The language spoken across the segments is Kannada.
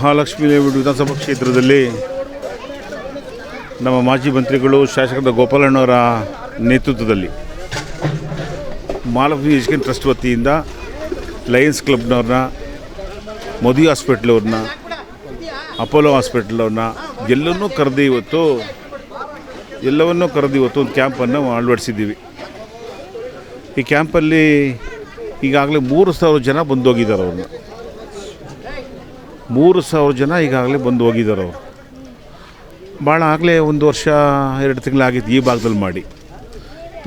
ಮಹಾಲಕ್ಷ್ಮಿ ಲೇಔಟ್ ವಿಧಾನಸಭಾ ಕ್ಷೇತ್ರದಲ್ಲಿ ನಮ್ಮ ಮಾಜಿ ಮಂತ್ರಿಗಳು ಶಾಸಕರ ಗೋಪಾಲಣ್ಣವರ ನೇತೃತ್ವದಲ್ಲಿ ಮಹಾಲಕ್ಷ್ಮಿ ಎಜುಕೇಷನ್ ಟ್ರಸ್ಟ್ ವತಿಯಿಂದ ಲಯನ್ಸ್ ಕ್ಲಬ್ನವ್ರನ್ನ ಮೋದಿ ಹಾಸ್ಪಿಟ್ಲವ್ರನ್ನ, ಅಪೋಲೋ ಹಾಸ್ಪಿಟ್ಲವ್ರನ್ನ ಎಲ್ಲವನ್ನೂ ಕರೆದು ಇವತ್ತು, ಎಲ್ಲವನ್ನೂ ಕರೆದು ಇವತ್ತು ಒಂದು ಕ್ಯಾಂಪನ್ನು ಅಳವಡಿಸಿದ್ದೀವಿ. ಈ ಕ್ಯಾಂಪಲ್ಲಿ ಈಗಾಗಲೇ ಮೂರು ಸಾವಿರ ಜನ ಬಂದೋಗಿದ್ದಾರೆ ಅವ್ರನ್ನ. ಮೂರು ಸಾವಿರ ಜನ ಈಗಾಗಲೇ ಬಂದು ಹೋಗಿದ್ದಾರೆ ಅವರು. ಭಾಳ ಆಗಲೇ ಒಂದು ವರ್ಷ, ಎರಡು ತಿಂಗಳಾಗಿತ್ತು ಈ ಭಾಗದಲ್ಲಿ ಮಾಡಿ.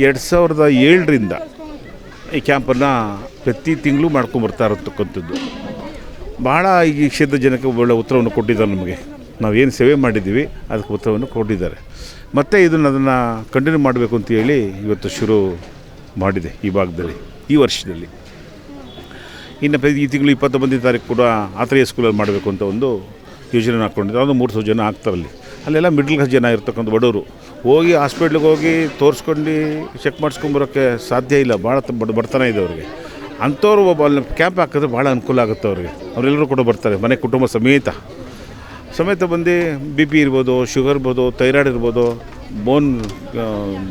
ಎರಡು ಸಾವಿರದ ಏಳರಿಂದ ಈ ಕ್ಯಾಂಪನ್ನು ಪ್ರತಿ ತಿಂಗಳು ಮಾಡ್ಕೊಂಬರ್ತಾ ಇರತಕ್ಕಂಥದ್ದು. ಭಾಳ ಈ ಕ್ಷೇತ್ರದ ಜನಕ್ಕೆ ಒಳ್ಳೆ ಉತ್ತರವನ್ನು ಕೊಟ್ಟಿದ್ದಾರೆ ನಮಗೆ. ನಾವೇನು ಸೇವೆ ಮಾಡಿದ್ದೀವಿ, ಅದಕ್ಕೆ ಉತ್ತರವನ್ನು ಕೊಟ್ಟಿದ್ದಾರೆ. ಮತ್ತು ಇದನ್ನು ಅದನ್ನು ಕಂಟಿನ್ಯೂ ಮಾಡಬೇಕು ಅಂತ ಹೇಳಿ ಇವತ್ತು ಶುರು ಮಾಡಿದೆ ಈ ಭಾಗದಲ್ಲಿ, ಈ ವರ್ಷದಲ್ಲಿ. ಇನ್ನು ಪ್ರತಿ ಈ ತಿಂಗಳು ಇಪ್ಪತ್ತೊಂಬತ್ತನೇ ತಾರೀಕು ಕೂಡ ಆತ್ರೇಯ ಸ್ಕೂಲಲ್ಲಿ ಮಾಡಬೇಕು ಅಂತ ಒಂದು ಯೋಜನೆ ಹಾಕ್ಕೊಂಡಿದ್ದಾರೆ. ಅದು ಮೂರು ಸಾವಿರ ಜನ ಆಗ್ತಾರಲ್ಲಿ ಅಲ್ಲೆಲ್ಲ ಮಿಡ್ಲ್ ಕ್ಲಾಸ್ ಜನ ಇರ್ತಕ್ಕಂಥ ಬಡವರು. ಹೋಗಿ ಹಾಸ್ಪಿಟ್ಲಿಗೆ ಹೋಗಿ ತೋರಿಸ್ಕೊಂಡು ಚೆಕ್ ಮಾಡಿಸ್ಕೊಂಬರೋಕ್ಕೆ ಸಾಧ್ಯ ಇಲ್ಲ. ಭಾಳ ಬಡತನ ಇದೆ ಅವ್ರಿಗೆ. ಅಂಥವ್ರು ಒಬ್ಬ ಅಲ್ಲಿ ಕ್ಯಾಂಪ್ ಹಾಕಿದ್ರೆ ಭಾಳ ಅನುಕೂಲ ಆಗುತ್ತೆ ಅವ್ರಿಗೆ. ಅವರೆಲ್ಲರೂ ಕೂಡ ಬರ್ತಾರೆ, ಮನೆ ಕುಟುಂಬ ಸಮೇತ. ಸಮೇತ ಬಂದು ಬಿ ಪಿ ಇರ್ಬೋದು ಶುಗರ್ ಇರ್ಬೋದು ಥೈರಾಯ್ಡ್ ಇರ್ಬೋದು ಬೋನ್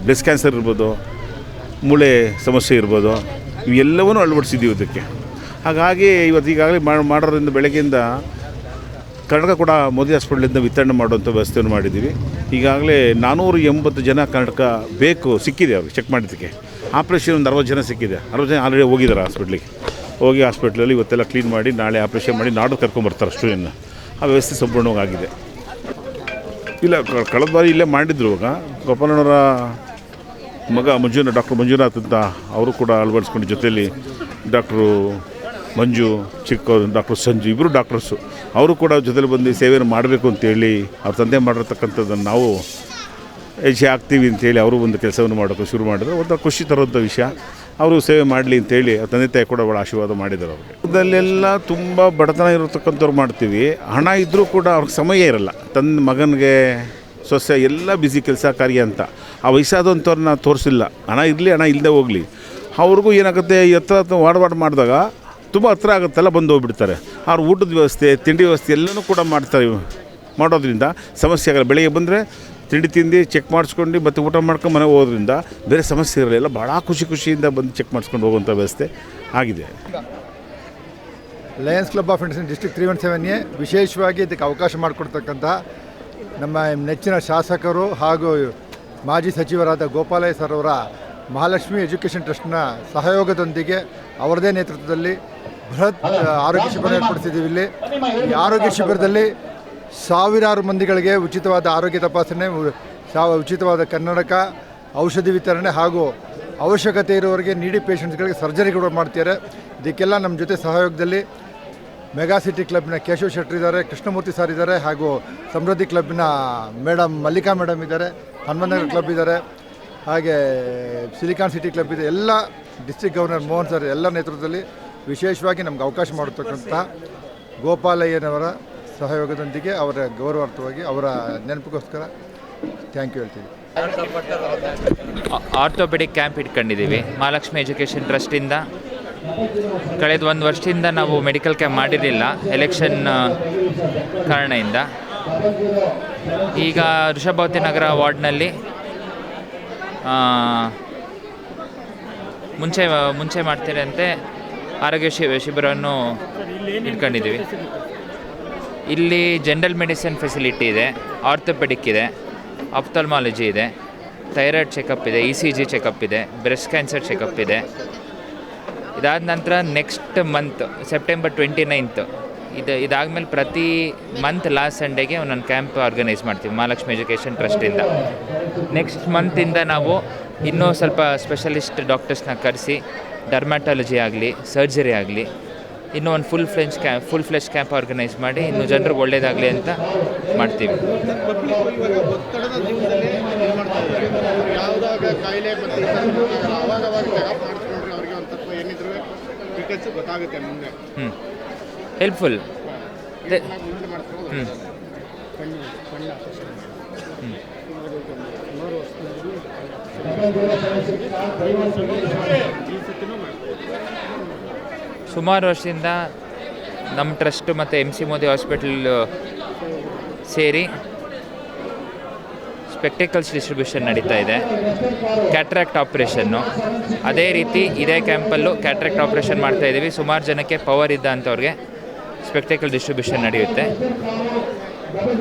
ಬ್ರೆಸ್ಟ್ ಕ್ಯಾನ್ಸರ್ ಇರ್ಬೋದು, ಮೂಳೆ ಸಮಸ್ಯೆ ಇರ್ಬೋದು, ಇವೆಲ್ಲವನ್ನೂ ಅಳವಡಿಸಿದ್ದೀವಿ ಇದಕ್ಕೆ. ಹಾಗಾಗಿ ಇವತ್ತು ಈಗಾಗಲೇ ಮಾಡಿ ಮಾಡೋದ್ರಿಂದ ಬೆಳಗ್ಗೆಯಿಂದ ಕರ್ನಾಟಕ ಕೂಡ ಮೋದಿ ಹಾಸ್ಪಿಟ್ಲಿಂದ ವಿತರಣೆ ಮಾಡುವಂಥ ವ್ಯವಸ್ಥೆಯನ್ನು ಮಾಡಿದ್ದೀವಿ. ಈಗಾಗಲೇ ನಾನ್ನೂರು ಎಂಬತ್ತು ಜನ ಕರ್ನಾಟಕ ಬೇಕು, ಸಿಕ್ಕಿದೆ ಅವ್ರಿಗೆ ಚೆಕ್ ಮಾಡಿದ್ದಕ್ಕೆ. ಆಪ್ರೇಷನ್ ಒಂದು ಅರವತ್ತು ಜನ ಸಿಕ್ಕಿದೆ. ಅರವತ್ತು ಜನ ಆಲ್ರೆಡಿ ಹೋಗಿದ್ದಾರೆ ಹಾಸ್ಪಿಟ್ಲಿಗೆ. ಹೋಗಿ ಹಾಸ್ಪಿಟ್ಲಲ್ಲಿ ಇವತ್ತೆಲ್ಲ ಕ್ಲೀನ್ ಮಾಡಿ, ನಾಳೆ ಆಪ್ರೇಷನ್ ಮಾಡಿ ನಾಡು ಕರ್ಕೊಂಬರ್ತಾರೆ ಜನ ಆ ವ್ಯವಸ್ಥೆ ಸಂಪೂರ್ಣವಾಗಿದೆ. ಇಲ್ಲ ಕಳೆದ ಬಾರಿ ಇಲ್ಲೇ ಮಾಡಿದ್ರು ಇವಾಗ. ಗೋಪಾಲಣ್ಣವರ ಮಗ ಮಂಜುನಾಥ್, ಡಾಕ್ಟರ್ ಮಂಜುನಾಥ್ ಅಂತ ಅವರು ಕೂಡ ಅಳವಡಿಸ್ಕೊಂಡು ಜೊತೆಯಲ್ಲಿ ಡಾಕ್ಟ್ರು ಮಂಜು ಚಿಕ್ಕ ಡಾಕ್ಟರ್ ಸಂಜು ಇಬ್ಬರು ಡಾಕ್ಟರ್ಸು. ಅವರು ಕೂಡ ಜೊತೆಲಿ ಬಂದು ಸೇವೆಯನ್ನು ಮಾಡಬೇಕು ಅಂತೇಳಿ ಅವ್ರ ತಂದೆ ಮಾಡಿರ್ತಕ್ಕಂಥದ್ದನ್ನು ನಾವು ಹೆಜ್ಜೆ ಆಗ್ತೀವಿ ಅಂತೇಳಿ ಅವರು ಒಂದು ಕೆಲಸವನ್ನು ಮಾಡೋಕ್ಕೆ ಶುರು ಮಾಡಿದ್ರು. ಒಂಥರ ಖುಷಿ ತರುವಂಥ ವಿಷಯ. ಅವರು ಸೇವೆ ಮಾಡಲಿ ಅಂತೇಳಿ ಅವ್ರ ತಂದೆ ತಾಯಿ ಕೂಡ ಭಾಳ ಆಶೀರ್ವಾದ ಮಾಡಿದ್ದಾರೆ ಅವ್ರಿಗೆ. ಅದಲ್ಲೆಲ್ಲ ತುಂಬ ಬಡತನ ಇರತಕ್ಕಂಥವ್ರು ಮಾಡ್ತೀವಿ. ಹಣ ಇದ್ದರೂ ಕೂಡ ಅವ್ರಿಗೆ ಸಮಯ ಇರಲ್ಲ. ತನ್ನ ಮಗನಿಗೆ ಸೊಸೆ ಎಲ್ಲ ಬ್ಯುಸಿ ಕೆಲಸ ಕಾರ್ಯ ಅಂತ. ಆ ವಯಸ್ಸಾದಂಥವ್ರನ್ನ ತೋರಿಸಿಲ್ಲ. ಹಣ ಇರಲಿ, ಹಣ ಇಲ್ಲದೆ ಹೋಗಲಿ. ಅವ್ರಿಗೂ ಏನಾಗುತ್ತೆ ಹತ್ರ ವಾಡ್ ವಾಡ್ ಮಾಡಿದಾಗ ತುಂಬ ಹತ್ರ ಆಗುತ್ತೆಲ್ಲ ಬಂದು ಹೋಗ್ಬಿಡ್ತಾರೆ. ಅವ್ರ ಊಟದ ವ್ಯವಸ್ಥೆ, ತಿಂಡಿ ವ್ಯವಸ್ಥೆ ಎಲ್ಲನೂ ಕೂಡ ಮಾಡ್ತಾರೆ ಮಾಡೋದ್ರಿಂದ ಸಮಸ್ಯೆ ಆಗಲ್ಲ ಬೆಳಿಗ್ಗೆ ಬಂದರೆ ತಿಂಡಿ ತಿಂದು ಚೆಕ್ ಮಾಡಿಸ್ಕೊಂಡು ಮತ್ತು ಊಟ ಮಾಡ್ಕೊಂಡು ಮನೆಗೆ ಹೋಗೋದ್ರಿಂದ ಬೇರೆ ಸಮಸ್ಯೆ ಇರಲಿಲ್ಲ ಭಾಳ ಖುಷಿ ಖುಷಿಯಿಂದ ಬಂದು ಚೆಕ್ ಮಾಡಿಸ್ಕೊಂಡು ಹೋಗುವಂಥ ವ್ಯವಸ್ಥೆ ಆಗಿದೆ. Lions club of industry district three one seven A ವಿಶೇಷವಾಗಿ ಇದಕ್ಕೆ ಅವಕಾಶ ಮಾಡಿಕೊಡ್ತಕ್ಕಂಥ ನಮ್ಮ ನೆಚ್ಚಿನ ಶಾಸಕರು ಹಾಗೂ ಮಾಜಿ ಸಚಿವರಾದ ಗೋಪಾಲಯ್ಯ ಸರ್ ಅವರ ಮಹಾಲಕ್ಷ್ಮಿ ಎಜುಕೇಷನ್ ಟ್ರಸ್ಟ್ನ ಸಹಯೋಗದೊಂದಿಗೆ ಅವರದೇ ನೇತೃತ್ವದಲ್ಲಿ ಬೃಹತ್ ಆರೋಗ್ಯ ಶಿಬಿರ ಏರ್ಪಡಿಸಿದ್ದೀವಿ ಇಲ್ಲಿ ಈ ಆರೋಗ್ಯ ಶಿಬಿರದಲ್ಲಿ ಸಾವಿರಾರು ಮಂದಿಗಳಿಗೆ ಉಚಿತವಾದ ಆರೋಗ್ಯ ತಪಾಸಣೆ ಉಚಿತವಾದ ಕನ್ನಡಕ ಔಷಧಿ ವಿತರಣೆ ಹಾಗೂ ಅವಶ್ಯಕತೆ ಇರುವವರಿಗೆ ನೀಡಿ ಪೇಷಂಟ್ಸ್ಗಳಿಗೆ ಸರ್ಜರಿ ಕೂಡ ಮಾಡ್ತಾರೆ ಇದಕ್ಕೆಲ್ಲ ನಮ್ಮ ಜೊತೆ ಸಹಯೋಗದಲ್ಲಿ ಮೆಗಾ ಸಿಟಿ ಕ್ಲಬ್ನ ಕೇಶವ್ ಶೆಟ್ಟರ್ ಇದ್ದಾರೆ ಕೃಷ್ಣಮೂರ್ತಿ ಸರ್ ಇದ್ದಾರೆ ಹಾಗೂ ಸಮೃದ್ಧಿ ಕ್ಲಬ್ನ ಮೇಡಮ್ ಮಲ್ಲಿಕಾ ಮೇಡಮ್ ಇದ್ದಾರೆ ಹನುಮನಗರ್. ಕ್ಲಬ್ ಇದ್ದಾರೆ. ಹಾಗೆ ಸಿಲಿಕಾನ್ ಸಿಟಿ ಕ್ಲಬ್ ಇದೆ. ಎಲ್ಲ ಡಿಸ್ಟ್ರಿಕ್ಟ್ ಗವರ್ನರ್ ಮೋಹನ್ ಸರ್ ಎಲ್ಲ ನೇತೃತ್ವದಲ್ಲಿ ವಿಶೇಷವಾಗಿ ನಮ್ಗೆ ಅವಕಾಶ ಮಾಡತಕ್ಕಂಥ ಗೋಪಾಲಯ್ಯನವರ ಸಹಯೋಗದೊಂದಿಗೆ ಅವರ ಗೌರವಾರ್ಥವಾಗಿ ಅವರ ನೆನಪಿಗೋಸ್ಕರ ಥ್ಯಾಂಕ್ ಯು ಹೇಳ್ತೀವಿ. ಆರ್ಥೋಪೆಡಿಕ್ ಕ್ಯಾಂಪ್ ಇಟ್ಕೊಂಡಿದ್ದೀವಿ. ಮಹಾಲಕ್ಷ್ಮಿ ಎಜುಕೇಷನ್ ಟ್ರಸ್ಟಿಂದ ಕಳೆದ ಒಂದು ವರ್ಷದಿಂದ ನಾವು ಮೆಡಿಕಲ್ ಕ್ಯಾಂಪ್ ಮಾಡಿರಲಿಲ್ಲ. ಎಲೆಕ್ಷನ್ ಕಾರಣದಿಂದ. ಈಗ ಋಷಭಾವತಿ ನಗರ ವಾರ್ಡ್ನಲ್ಲಿ ಮುಂಚೆ ಮುಂಚೆ ಮಾಡ್ತೀರಂತೆ ಆರೋಗ್ಯ ಶಿ, ಶಿಬಿರವನ್ನು ಇಟ್ಕೊಂಡಿದ್ದೀವಿ. ಇಲ್ಲಿ ಜನರಲ್ ಮೆಡಿಸಿನ್ ಫೆಸಿಲಿಟಿ ಇದೆ ಆರ್ಥೋಪೆಡಿಕ್ ಇದೆ ಅಪ್ತಲ್ಮಾಲಜಿ ಇದೆ ಥೈರಾಯ್ಡ್ ಚೆಕಪ್ ಇದೆ ಇ ಸಿ ಜಿ ಚೆಕಪ್ ಇದೆ ಬ್ರೆಸ್ಟ್ ಕ್ಯಾನ್ಸರ್ ಚೆಕಪ್ ಇದೆ. ಇದಾದ ನಂತರ next month September twenty ninth ಇದು ಇದಾದಮೇಲೆ ಪ್ರತಿ ಮಂತ್ ಲಾಸ್ಟ್ ಸಂಡೇಗೆ ಒಂದೊಂದು ಕ್ಯಾಂಪ್ ಆರ್ಗನೈಸ್ ಮಾಡ್ತೀವಿ, ಮಹಾಲಕ್ಷ್ಮಿ ಎಜುಕೇಷನ್ ಟ್ರಸ್ಟಿಂದ ನೆಕ್ಸ್ಟ್ ಮಂತಿಂದ ನಾವು ಇನ್ನೂ ಸ್ವಲ್ಪ ಸ್ಪೆಷಲಿಸ್ಟ್ ಡಾಕ್ಟರ್ಸ್ನ ಕರೆಸಿ ಡರ್ಮ್ಯಾಟಾಲಜಿ ಆಗಲಿ ಸರ್ಜರಿ ಆಗಲಿ, ಇನ್ನೂ ಒಂದು full fledged camp full fledged camp organise ಮಾಡಿ ಇನ್ನು ಜನರಿಗೆ ಒಳ್ಳೇದಾಗಲಿ ಅಂತ ಮಾಡ್ತೀವಿ. ಹ್ಞೂ ಹೆಲ್ಪ್ಫುಲ್ ಹ್ಞೂ ಸುಮಾರು ವರ್ಷದಿಂದ ನಮ್ಮ ಟ್ರಸ್ಟ್ ಮತ್ತು ಎಂ ಸಿ ಮೋದಿ ಹಾಸ್ಪಿಟಲ್ ಸೇರಿ ಸ್ಪೆಕ್ಟಿಕಲ್ಸ್ ಡಿಸ್ಟ್ರಿಬ್ಯೂಷನ್ ನಡೀತಾ ಇದೆ. ಕ್ಯಾಟ್ರಾಕ್ಟ್ ಆಪ್ರೇಷನ್ನು ಅದೇ ರೀತಿ ಇದೇ ಕ್ಯಾಂಪಲ್ಲೂ ಕ್ಯಾಟ್ರಾಕ್ಟ್ ಆಪ್ರೇಷನ್ ಮಾಡ್ತಾ ಇದ್ದೀವಿ ಸುಮಾರು ಜನಕ್ಕೆ ಪವರ್ ಇದ್ದ ಅಂಥವ್ರಿಗೆ ಸ್ಪೆಕ್ಟಿಕಲ್ ಡಿಸ್ಟ್ರಿಬ್ಯೂಷನ್ ನಡೆಯುತ್ತೆ.